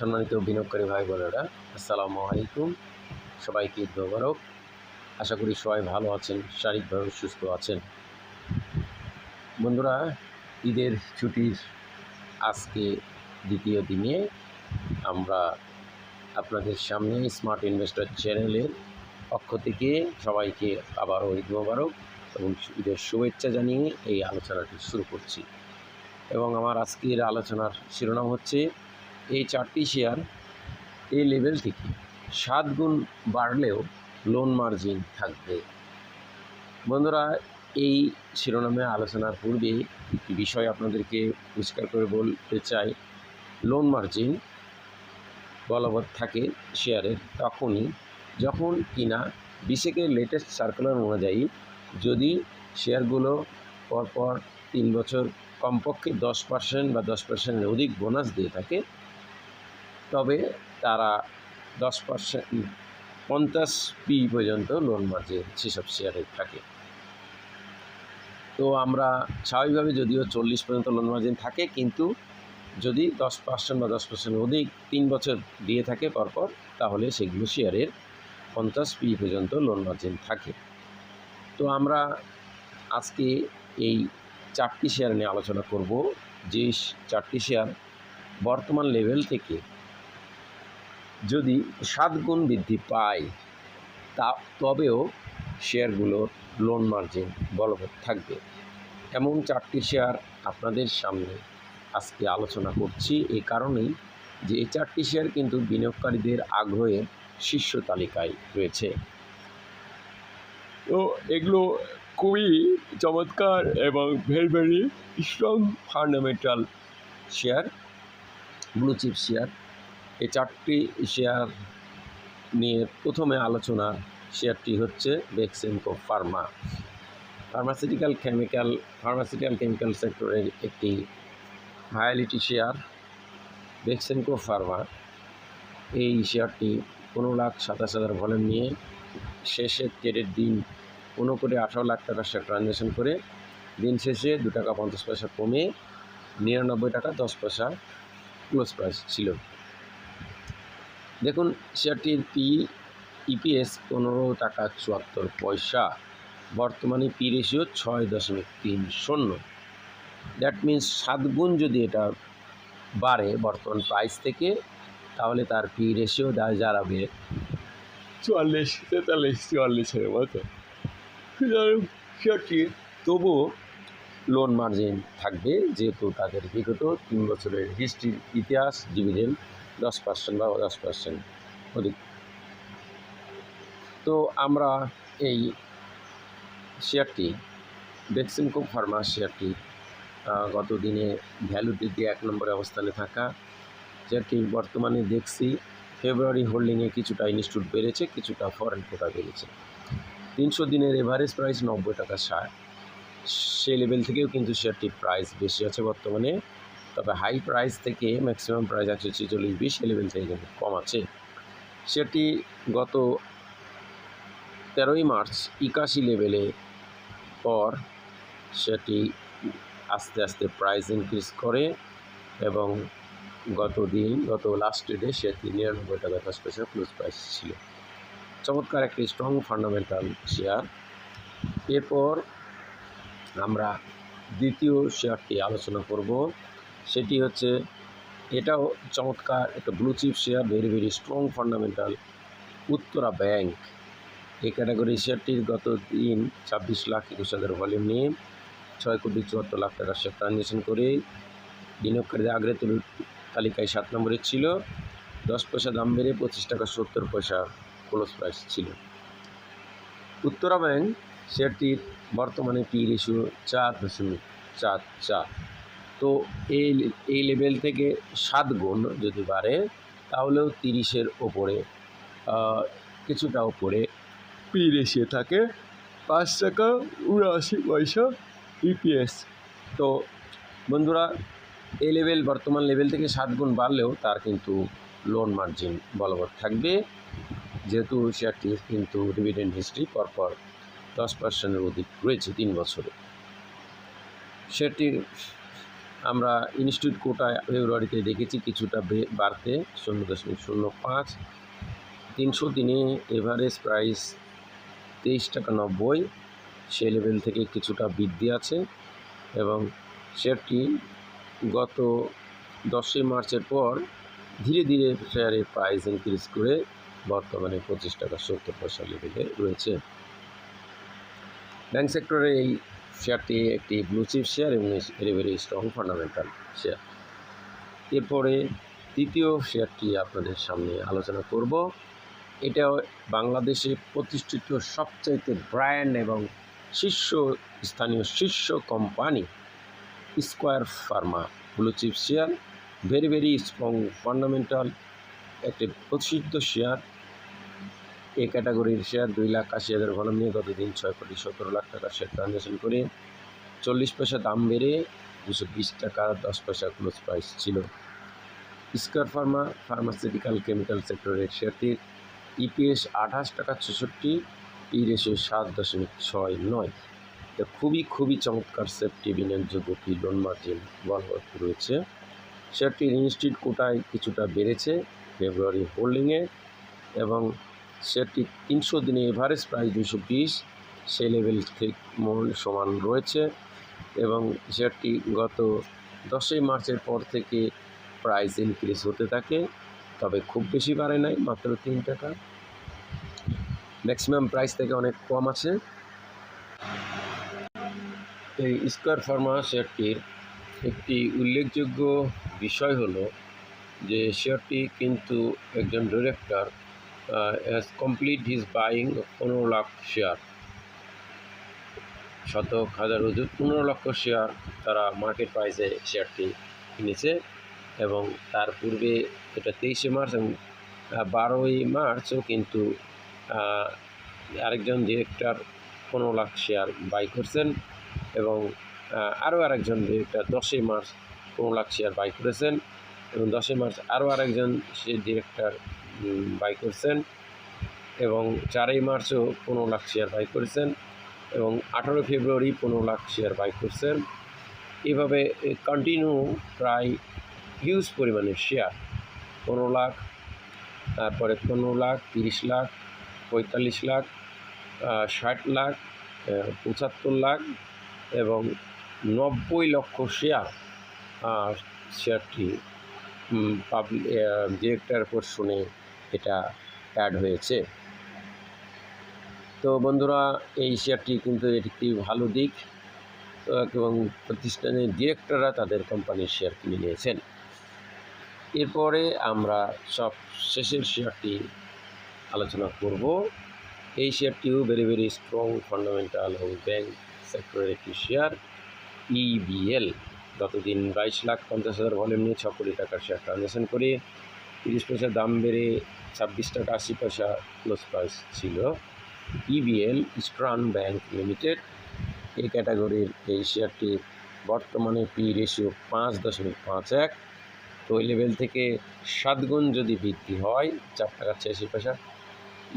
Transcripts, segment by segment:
সম্মানিত বিনিয়োগকারী ভাই বোনেরা, আসসালামু আলাইকুম। সবাইকে ঈদ মোবারক। আশা করি সবাই ভালো আছেন, শারীরিকভাবে সুস্থ আছেন। বন্ধুরা, ঈদের ছুটির আজকে দ্বিতীয় দিনে আমরা আপনাদের সামনে স্মার্ট ইনভেস্টর চ্যানেলের পক্ষ থেকে সবাইকে আবারও ঈদ মোবারক এবং ঈদের শুভেচ্ছা জানিয়ে এই আলোচনাটি শুরু করছি। এবং আমার আজকের আলোচনার শিরোনাম হচ্ছে এই চারটি শেয়ার এই লেভেল থেকে সাত গুণ বাড়লেও লোন মার্জিন থাকবে। বন্ধুরা, এই শিরোনামে আলোচনার পূর্বে একটি বিষয় আপনাদেরকে পরিষ্কার করে বলতে চাই। লোন মার্জিন বলবৎ থাকে শেয়ারের তখনই যখন কিনা বিশেকের লেটেস্ট সার্কুলার অনুযায়ী যদি শেয়ারগুলো পরপর তিন বছর কমপক্ষে দশ পার্সেন্ট বা দশ পার্সেন্টের অধিক বোনাস দিয়ে থাকে তবে তারা দশ পার্সেন্ট, পঞ্চাশ পি পর্যন্ত লোন মার্জিন সেসব শেয়ারে থাকে। তো আমরা স্বাভাবিকভাবে যদিও চল্লিশ পর্যন্ত লোন মার্জিন থাকে, কিন্তু যদি দশ পার্সেন্ট বা দশ পার্সেন্ট অধিক তিন বছর দিয়ে থাকে পরপর, তাহলে সেগুলো শেয়ারের পঞ্চাশ পি পর্যন্ত লোন মার্জিন থাকে। তো আমরা আজকে এই চারটি শেয়ার নিয়ে আলোচনা করব। যে চারটি শেয়ার বর্তমান লেভেল থেকে যদি সাত গুণ বৃদ্ধি পায়, তা তবেও শেয়ারগুলোর লোন মার্জিন বলবৎ থাকবে। এমন চারটি শেয়ার আপনাদের সামনে আজকে আলোচনা করছি। এই কারণেই যে এই চারটি শেয়ার কিন্তু বিনিয়োগকারীদের আগ্রহের শীর্ষ তালিকায় রয়েছে। তো এগুলো খুবই চমৎকার এবং very very strong fundamental share blue chip share. এই চারটি শেয়ার নিয়ে প্রথমে আলোচনা শেয়ারটি হচ্ছে Beximco Pharma. Pharmaceutical chemical pharmaceutical chemical সেক্টরের একটি হায়ালিটি শেয়ার বেক্সেমকো ফার্মা। এই শেয়ারটি পনেরো লাখ সাতাশ হাজার ভলিউম নিয়ে শেষের ট্রেডের দিন পনেরো কোটি আঠারো লাখ টাকার শেয়ার ট্রানজ্যাকশন করে দিন শেষে দু টাকা পঞ্চাশ পয়সা কমে নিরানব্বই টাকা দশ পয়সা ক্লোজ প্রাইস ছিল। দেখুন, শেয়ারটির পি, ইপিএস পনেরো টাকা চুয়াত্তর পয়সা, বর্তমানে পি রেশিও ছয় দশমিক তিন শূন্য। দ্যাট মিন্স সাত গুণ যদি এটা বাড়ে বর্তমান প্রাইস থেকে, তাহলে তার পি রেশিও দাঁড়াবে চুয়াল্লিশ, তেতাল্লিশ চুয়াল্লিশের মতো। শেয়ারটি তবুও লোন মার্জিন থাকবে, যেহেতু তাদের বিগত তিন বছরের হিস্ট্রির ইতিহাস ডিভিডেন্ড দশ পার্সেন্ট বা দশ পার্সেন্ট অধিক। তো আমরা এই শেয়ারটি, বেক্সিমকো ফার্মা শেয়ারটি গত দিনে ভ্যালু দিয়ে এক নম্বরে অবস্থানে থাকা। শেয়ারটি বর্তমানে দেখছি ফেব্রুয়ারি হোল্ডিংয়ে কিছুটা ইনস্টিটিউট বেড়েছে, কিছুটা ফরেন কোটা বেড়েছে। তিনশো দিনের এভারেজ প্রাইস নব্বই টাকা ষাট। সেই লেভেল থেকেও কিন্তু শেয়ারটির প্রাইস বেশি আছে বর্তমানে। তবে হাই প্রাইস থেকে ম্যাক্সিমাম প্রাইস আছে ছেচল্লিশ বিশ সেই লেভেল থেকে কম আছে। সেটি গত তেরোই মার্চ একাশি লেভেলে পর সেটি আস্তে আস্তে প্রাইস ইনক্রিজ করে এবং গত দিন, গত লাস্ট ডে সেটি নিরানব্বই টাকা দশ পয়সা ক্লোজ প্রাইস ছিল। চমৎকার একটি স্ট্রং ফান্ডামেন্টাল শেয়ার এরপর আমরা দ্বিতীয় শেয়ারটি আলোচনা করব। সেটি হচ্ছে এটাও চমৎকার, একটা blue chip share very very strong fundamental Uttara Bank এই ক্যাটাগরি শেয়ারটির গত দিন ছাব্বিশ লাখ একুশ হাজার ভলিউম নিয়ে ছয় কোটি চুয়াত্তর লাখ টাকার শেয়ার ট্রানজ্যাকশন করে বিনিয়োগকারীদের আগ্রহ তালিকায় সাত নম্বরে ছিল। দশ পয়সা দাম বেড়ে পঁচিশ টাকা সত্তর পয়সা ক্লোজ প্রাইস ছিল। উত্তরা ব্যাংক শেয়ারটির বর্তমানে পি রেশিও চার দশমিক চার চার। তো এই এই লেভেল থেকে সাত গুণ যদি বাড়ে, তাহলেও তিরিশের ওপরে কিছুটা ওপরে পি রেশিও থাকে। পাঁচ টাকা উনআশি পয়সা ইপিএস তো বন্ধুরা, এই লেভেল বর্তমান লেভেল থেকে সাত গুণ বাড়লেও তার কিন্তু লোন মার্জিন বলবৎ থাকবে। যেহেতু শেয়ারটির কিন্তু ডিভিডেন্ড হিস্ট্রি পরপর দশ পার্সেন্টের অধিক রয়েছে তিন বছরে। শেয়ারটির আমরা ইনস্টিটিউট কোটায় ফেব্রুয়ারিতে দেখেছি কিছুটা বাড়তে, শূন্য দশমিক শূন্য পাঁচ। তিনশো দিনে এভারেজ প্রাইস তেইশ টাকা নব্বই, সে লেভেল থেকে কিছুটা বৃদ্ধি আছে এবং শেয়ারটি গত দশই মার্চের পর ধীরে ধীরে শেয়ারের প্রাইস ইনক্রিজ করে বর্তমানে পঁচিশ টাকা সত্তর পয়সা লেভেলে রয়েছে। ব্যাংক সেক্টরে এই শেয়ারটি একটি ব্লু চিপ শেয়ার এবং very very strong fundamental share এরপরে তৃতীয় শেয়ারটি আপনাদের সামনে আলোচনা করব। এটা বাংলাদেশে প্রতিষ্ঠিত সবচাইতে ব্র্যান্ড এবং শীর্ষ স্থানীয় শীর্ষ company Square Pharma blue chip share very very strong fundamental একটি প্রসিদ্ধ শেয়ার এই ক্যাটাগরির শেয়ার দুই লাখ আশি হাজার ভলম নিয়ে গতদিন ছয় কোটি সতেরো লাখ টাকার শেয়ার ট্রানজ্যাকশন করে চল্লিশ পয়সা দাম বেড়ে দুশো বিশ টাকা, দশ পয়সা ক্লোজ প্রাইস ছিল। স্কোয়ার ফার্মা ফার্মাসিউটিক্যাল কেমিক্যাল সেক্টরের শেয়ারটির ইপিএস আঠাশ টাকা ছেষট্টি ই রেশিও সাত দশমিক ছয় নয়। এটা খুবই খুবই চমৎকার সেফটি বিনিয়োগযোগ্য কি লোন মার্জিন বলবৎ রয়েছে। শেয়ারটির ইনস্টিটিউট কোটায় কিছুটা বেড়েছে, ফেব্রুয়ারি হোল্ডিংয়ে এবং শেয়ারটি তিনশো দিনে এভারেজ প্রাইস দুশো বিশ। সেই লেভেল মূল সমান রয়েছে এবং শেয়ারটি গত দশই মার্চের পর থেকে প্রাইস ইনক্রিজ হতে থাকে, তবে খুব বেশি বাড়ে নাই, মাত্র তিন টাকা। ম্যাক্সিমাম প্রাইস থেকে অনেক কম আছে। এই স্কোয়ার ফার্মা শেয়ারটির একটি উল্লেখযোগ্য বিষয় হলো যে শেয়ারটি কিন্তু একজন director has complete his buying পনেরো লাখ শেয়ার শতক, হাজার ওজন পনেরো লক্ষ শেয়ার তারা মার্কেট প্রাইসে শেয়ারটি কিনেছে এবং তার পূর্বে এটা তেইশে মার্চ এবং বারোই মার্চও কিন্তু আরেকজন ডিরেক্টর পনেরো লাখ শেয়ার বাই করছেন এবং আরও আরেকজন ডিরেক্টর দশই মার্চ পনেরো লাখ শেয়ার বাই করেছেন এবং দশই মার্চ আরও আরেকজন সে ডিরেক্টর বাই করছেন এবং চারই মার্চও পনেরো লাখ শেয়ার বাই করেছেন এবং আঠারো ফেব্রুয়ারি পনেরো লাখ শেয়ার বাই করছেন। এভাবে কন্টিনিউ প্রায় হিউজ পরিমাণের শেয়ার পনেরো লাখ, তারপরে পনেরো লাখ, তিরিশ লাখ, পঁয়তাল্লিশ লাখ ষাট লাখ পঁচাত্তর লাখ এবং নব্বই লক্ষ শেয়ার শেয়ারটি পাবলিক ডিরেক্টর পোর্শনে এটা অ্যাড হয়েছে। তো বন্ধুরা, এই শেয়ারটি কিন্তু একটি ভালো দিক। এবং প্রতিষ্ঠানের ডিরেক্টররা তাদের কোম্পানির শেয়ার কিনে নিয়েছেন। এরপরে আমরা সব শেষের শেয়ারটি আলোচনা করব। এই শেয়ারটিও ভেরি ভেরি স্ট্রং ফান্ডামেন্টাল এবং ব্যাংক সেক্টরের একটি শেয়ার ইবিএল গতদিন বাইশ লাখ পঞ্চাশ হাজার ভলিউম নিয়ে ছ কোটি টাকার শেয়ার ট্রানজ্যাকশন করে তিরিশ পয়সা দাম বেড়ে ছাব্বিশ টাকা আশি পয়সা ক্লোজ প্রাইস ছিল। ইবিএল ইস্টার্ন ব্যাংক লিমিটেড এই ক্যাটাগরির এই শেয়ারটি বর্তমানে পি রেশিও পাঁচ দশমিক পাঁচ এক। তো ওই লেভেল থেকে সাত গুণ যদি বৃদ্ধি হয়, চার টাকা ছিয়াশি পয়সা।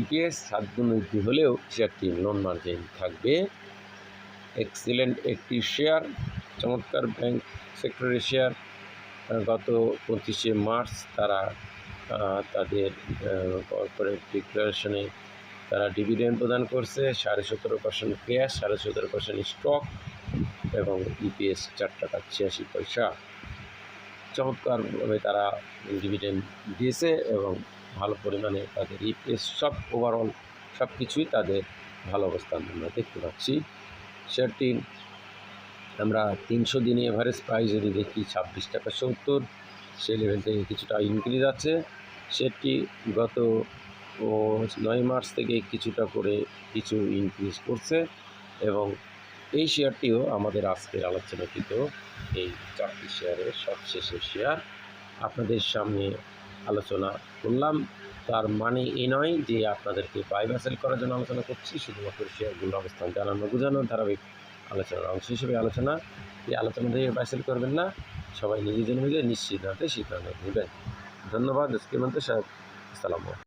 ইপিএস সাত গুণ বৃদ্ধি হলেও শেয়ারটি নন মার্জিন থাকবে। এক্সিলেন্ট একটি শেয়ার চমৎকার ব্যাংক সেক্টরের শেয়ার গত পঁচিশে মার্চ তারা তাদের কর্পোরেট ডিক্লারেশনে তারা ডিভিডেন্ড প্রদান করছে, সাড়ে সতেরো পার্সেন্ট ক্যাশ সাড়ে সতেরো পার্সেন্ট স্টক এবং ইপিএস চার টাকা ছিয়াশি পয়সা। চমৎকারভাবে তারা ডিভিডেন্ড দিয়েছে এবং ভালো পরিমাণে তাদের ইপিএস সব ওভারঅল সব কিছুই তাদের ভালো অবস্থান আমরা দেখতে পাচ্ছি। শেয়ারটি আমরা তিনশো দিনে এভারেজ প্রাইস যদি দেখি, ছাব্বিশ টাকা সত্তর সেই লেভেল থেকে কিছুটা ইনক্রিজ আছে। সেটি গত নয় মার্চ থেকে কিছুটা করে কিছু ইনক্রিজ করছে এবং এই শেয়ারটিও আমাদের আজকের আলোচনাকৃত এই চারটি শেয়ারের সবশেষের শেয়ার আপনাদের সামনে আলোচনা করলাম। তার মানে এই নয় যে আপনাদেরকে বাই বা সেল করার জন্য আলোচনা করছি, শুধুমাত্র শেয়ারগুলোর অবস্থান জানানো বোঝানো ধারাবাহিক আলোচনার অংশ হিসেবে আলোচনা। এই আলোচনা থেকে বাই সেল করবেন না। সবাই নিজেদের মিলে নিশ্চিত হতে সিদ্ধান্ত নেবেন। ধন্যবাদ এসকে মন্ত্রী সাহেব। আসসালামু